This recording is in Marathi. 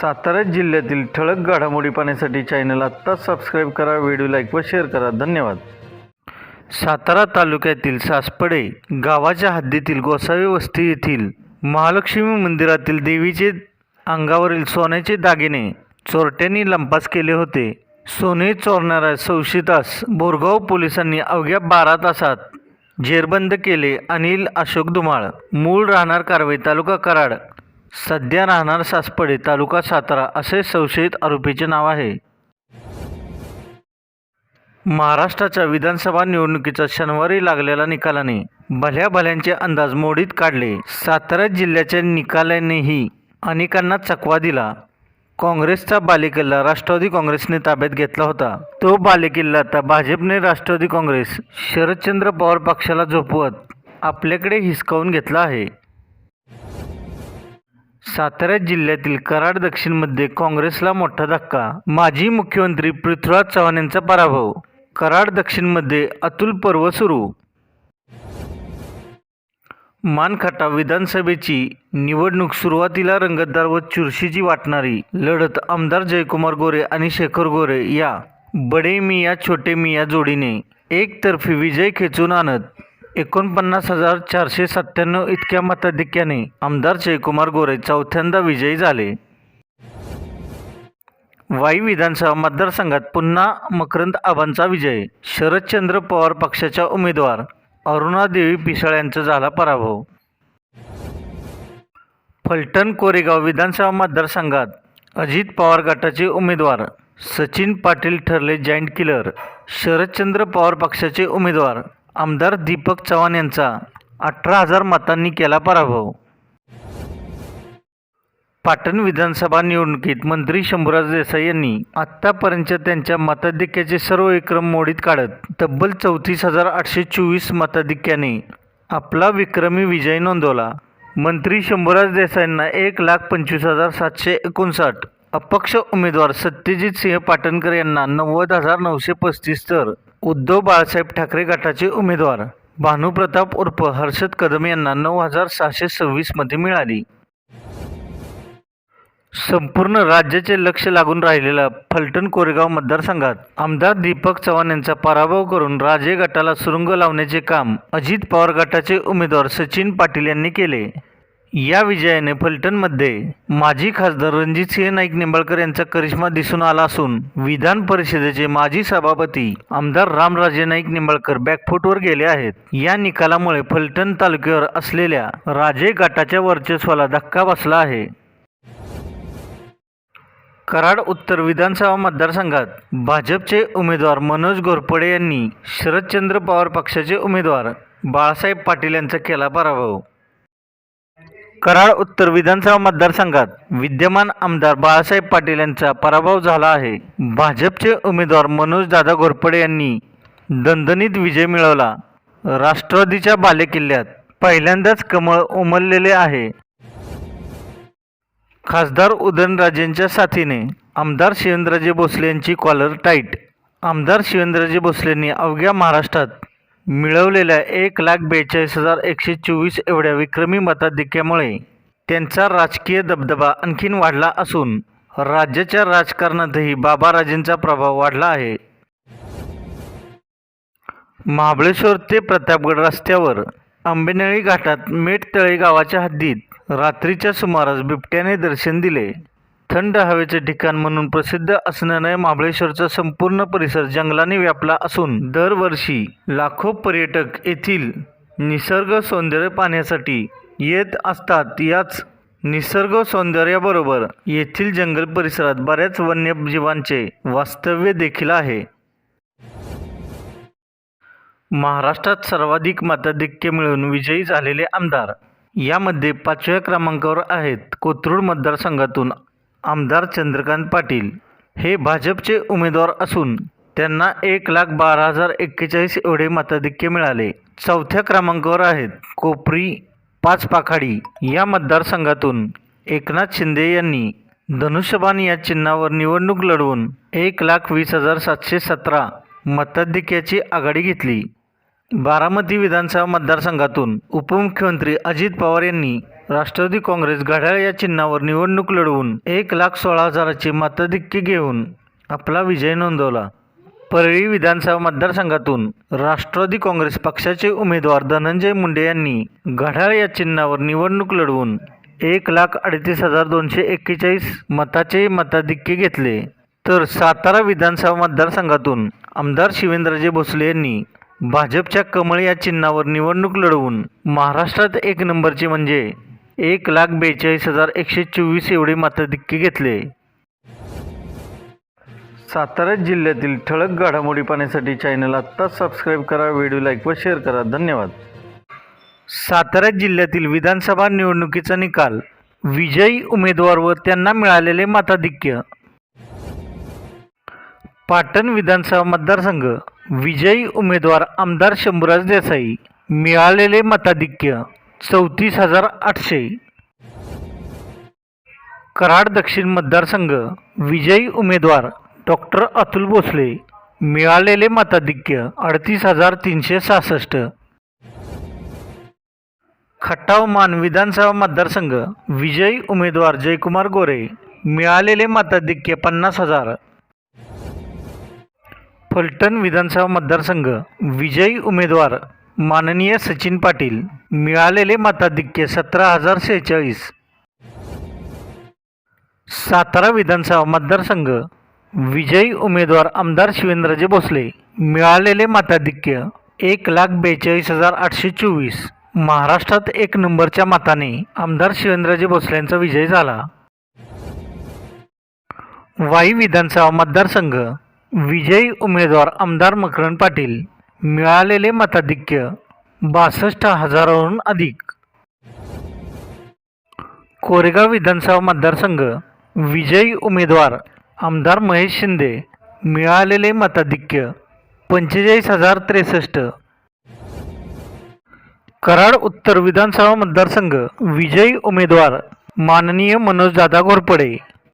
सातारा जिल्ह्यातील ठळक घडामोडी पाहण्यासाठी चॅनल आत्ताच सबस्क्राईब करा व्हिडिओ लाईक व शेअर करा. धन्यवाद. सातारा तालुक्यातील सासपडे गावाच्या हद्दीतील गोसावी वस्ती येथील महालक्ष्मी मंदिरातील देवीचे अंगावरील सोन्याचे दागिने चोरट्यांनी लंपास केले होते. सोने चोरणाऱ्या संशयितास बोरगाव पोलिसांनी अवघ्या बारा तासात जेरबंद केले अनिल अशोक धुमाळ मूळ राहणार कारवाई तालुका कराड. सध्या राहणार सासपडे तालुका सातारा असे संशयित आरोपीचे नाव आहे. महाराष्ट्राच्या विधानसभा निवडणुकीचा शनिवारी लागलेल्या निकालाने भल्या भल्यांचे अंदाज मोडीत काढले. सातारा जिल्ह्याच्या निकालानेही अनेकांना चकवा दिला. काँग्रेसचा बालेकिल्ला राष्ट्रवादी काँग्रेसने ताब्यात घेतला होता. तो बालेकिल्ला आता भाजपने राष्ट्रवादी काँग्रेस शरदचंद्र पवार पक्षाला झोपवत आपल्याकडे हिसकावून घेतला आहे. सातारा जिल्ह्यातील कराड दक्षिणमध्ये काँग्रेसला मोठा धक्का. माजी मुख्यमंत्री पृथ्वीराज चव्हाण यांचा पराभव. कराड दक्षिणमध्ये अतुल पर्व सुरू. मानखटा विधानसभेची निवडणूक सुरुवातीला रंगतदार व चुरशीची वाटणारी. लढत आमदार जयकुमार गोरे आणि शेखर गोरे या बडे मिया छोटे मिया जोडीने एकतर्फी विजय खेचून आणत. एकोणपन्नास हजार चारशे सत्त्याण्णव इतक्या मताधिक्याने आमदार जयकुमार गोरे चौथ्यांदा विजयी झाले. वाई विधानसभा मतदारसंघात पुन्हा मकरंद आबांचा विजय. शरदचंद्र पवार पक्षाच्या उमेदवार अरुणादेवी पिसाळ यांचा झाला पराभव. फलटण कोरेगाव विधानसभा मतदारसंघात अजित पवार गटाचे उमेदवार सचिन पाटील ठरले जॉईंट किलर. शरदचंद्र पवार पक्षाचे उमेदवार आमदार दीपक चव्हाण यांचा अठरा हजार मतांनी केला पराभव. पाटण विधानसभा निवडणुकीत मंत्री शंभूराज देसाई यांनी आत्तापर्यंतच्या त्यांच्या मताधिक्याचे सर्व विक्रम मोडीत काढत तब्बल चौतीस हजार आठशे चोवीस मताधिक्याने आपला विक्रमी विजय नोंदवला. मंत्री शंभूराज देसाईंना एक लाख पंचवीस हजार सातशे एकोणसाठ अपक्ष उमेदवार सत्यजित सिंह पाटणकर यांना नव्वद हजार नऊशे पस्तीस तर उद्धव बाळासाहेब ठाकरे गटाचे उमेदवार. भानुप्रताप उर्फ हर्षद कदम यांना नऊ हजार सहाशे सव्वीस मते मिळाली. संपूर्ण राज्याचे लक्ष लागून राहिलेल्या फलटण कोरेगाव मतदारसंघात आमदार दीपक चव्हाण यांचा पराभव करून राजे गटाला सुरुंग लावण्याचे काम अजित पवार गटाचे उमेदवार सचिन पाटील यांनी केले. या विजयाने फलटणमध्ये माजी खासदार रणजितसिंह नाईक निंबाळकर यांचा करिश्मा दिसून आला असून विधान परिषदेचे माजी सभापती आमदार रामराजे नाईक निंबाळकर बॅकफुटवर गेले आहेत. या निकालामुळे फलटण तालुक्यावर असलेल्या राजे गटाच्या वर्चस्वाला धक्का बसला आहे. कराड उत्तर विधानसभा मतदारसंघात भाजपचे उमेदवार मनोज घोरपडे यांनी शरदचंद्र पवार पक्षाचे उमेदवार बाळासाहेब पाटील यांचा केला पराभव. कराड उत्तर विधानसभा मतदारसंघात विद्यमान आमदार बाळासाहेब पाटील यांचा पराभव झाला आहे. भाजपचे उमेदवार मनोज दादा घोरपडे यांनी दणदणीत विजय मिळवला. राष्ट्रवादीच्या बालेकिल्ल्यात पहिल्यांदाच कमळ उमललेले आहे. खासदार उदयनराजेंच्या साथीने आमदार शिवेंद्रराजे भोसले यांची कॉलर टाईट. आमदार शिवेंद्रराजे भोसलेंनी अवघ्या महाराष्ट्रात मिळवलेल्या एक लाख बेचाळीस हजार एकशे चोवीस एवढ्या विक्रमी मताधिक्यामुळे त्यांचा राजकीय दबदबा आणखीन वाढला असून राज्याच्या राजकारणातही बाबाराजेंचा प्रभाव वाढला आहे. महाबळेश्वर ते प्रतापगड रस्त्यावर आंबेनळी घाटात मेटतळे गावाच्या हद्दीत रात्रीच्या सुमारास बिबट्याने दर्शन दिले. थंड हवेचे ठिकाण म्हणून प्रसिद्ध असणारे महाबळेश्वरचा संपूर्ण परिसर जंगलाने व्यापला असून दरवर्षी लाखो पर्यटक येथील निसर्ग सौंदर्य पाहण्यासाठी येत असतात. याच निसर्ग सौंदर्याबरोबर येथील जंगल परिसरात बऱ्याच वन्यजीवांचे वास्तव्य देखील आहे. महाराष्ट्रात सर्वाधिक मताधिक्य मिळून विजयी झालेले आमदार यामध्ये पाचव्या क्रमांकावर आहेत. कोथरूड मतदारसंघातून आमदार चंद्रकांत पाटील हे भाजपचे उमेदवार असून त्यांना एक लाख बारा हजार एक्केचाळीस एवढे मताधिक्य मिळाले. चौथ्या क्रमांकावर आहेत कोपरी पाच पाखाडी या मतदारसंघातून एकनाथ शिंदे यांनी धनुष्यबाण या चिन्हावर निवडणूक लढवून एक लाख वीस हजार सातशे सतरा मताधिक्याची आघाडी घेतली. बारामती विधानसभा मतदारसंघातून उपमुख्यमंत्री अजित पवार यांनी राष्ट्रवादी काँग्रेस घड्याळ या चिन्हावर निवडणूक लढवून एक लाख सोळा हजाराचे मताधिक्य घेऊन आपला विजय नोंदवला. परळी विधानसभा मतदारसंघातून राष्ट्रवादी काँग्रेस पक्षाचे उमेदवार धनंजय मुंडे यांनी घड्याळ या चिन्हावर निवडणूक लढवून एक लाख अडतीस हजार दोनशे एक्केचाळीस मताचे मताधिक्य घेतले. तर सातारा विधानसभा मतदारसंघातून आमदार शिवेंद्रजे भोसले यांनी भाजपच्या कमळ या चिन्हावर निवडणूक लढवून महाराष्ट्रात एक नंबरचे म्हणजे एक लाख बेचाळीस हजार एकशे चोवीस एवढे मताधिक्य घेतले. सातारा जिल्ह्यातील ठळक घडामोडी पाहण्यासाठी चॅनल आत्ताच सबस्क्राईब करा व्हिडिओ लाईक व शेअर करा. धन्यवाद. सातारा जिल्ह्यातील विधानसभा निवडणुकीचा निकाल. विजयी उमेदवार व त्यांना मिळालेले मताधिक्य. पाटण विधानसभा मतदारसंघ. विजयी उमेदवार आमदार शंभूराज देसाई. मिळालेले मताधिक्य. चौतीस हजार आठशे. कराड दक्षिण मतदारसंघ विजयी उमेदवार डॉक्टर अतुल भोसले मिळालेले मताधिक्य अडतीस हजार तीनशे सहासष्ट. खटाव मान विधानसभा मतदारसंघ विजयी उमेदवार जयकुमार गोरे मिळालेले मताधिक्य पन्नास हजार. फलटण विधानसभा मतदारसंघ विजयी उमेदवार माननीय सचिन पाटील मिळालेले मताधिक्य सतरा हजार सेहेचाळीस. सातारा विधानसभा मतदारसंघ विजयी उमेदवार आमदार शिवेंद्रजे भोसले मिळालेले मताधिक्य एक लाख बेचाळीस हजार आठशे चोवीस. महाराष्ट्रात एक नंबरच्या मताने आमदार शिवेंद्रजे भोसल्यांचा विजय झाला. वाई विधानसभा मतदारसंघ विजयी उमेदवार आमदार मकरण पाटील मिळालेले मताधिक्य बासष्ट हजाराहून अधिक. कोरेगाव विधानसभा मतदारसंघ विजयी उमेदवार आमदार महेश शिंदे मिळालेले मताधिक्य पंचेचाळीस हजार त्रेसष्ट. कराड उत्तर विधानसभा मतदारसंघ विजयी उमेदवार माननीय मनोज दादा घोरपडे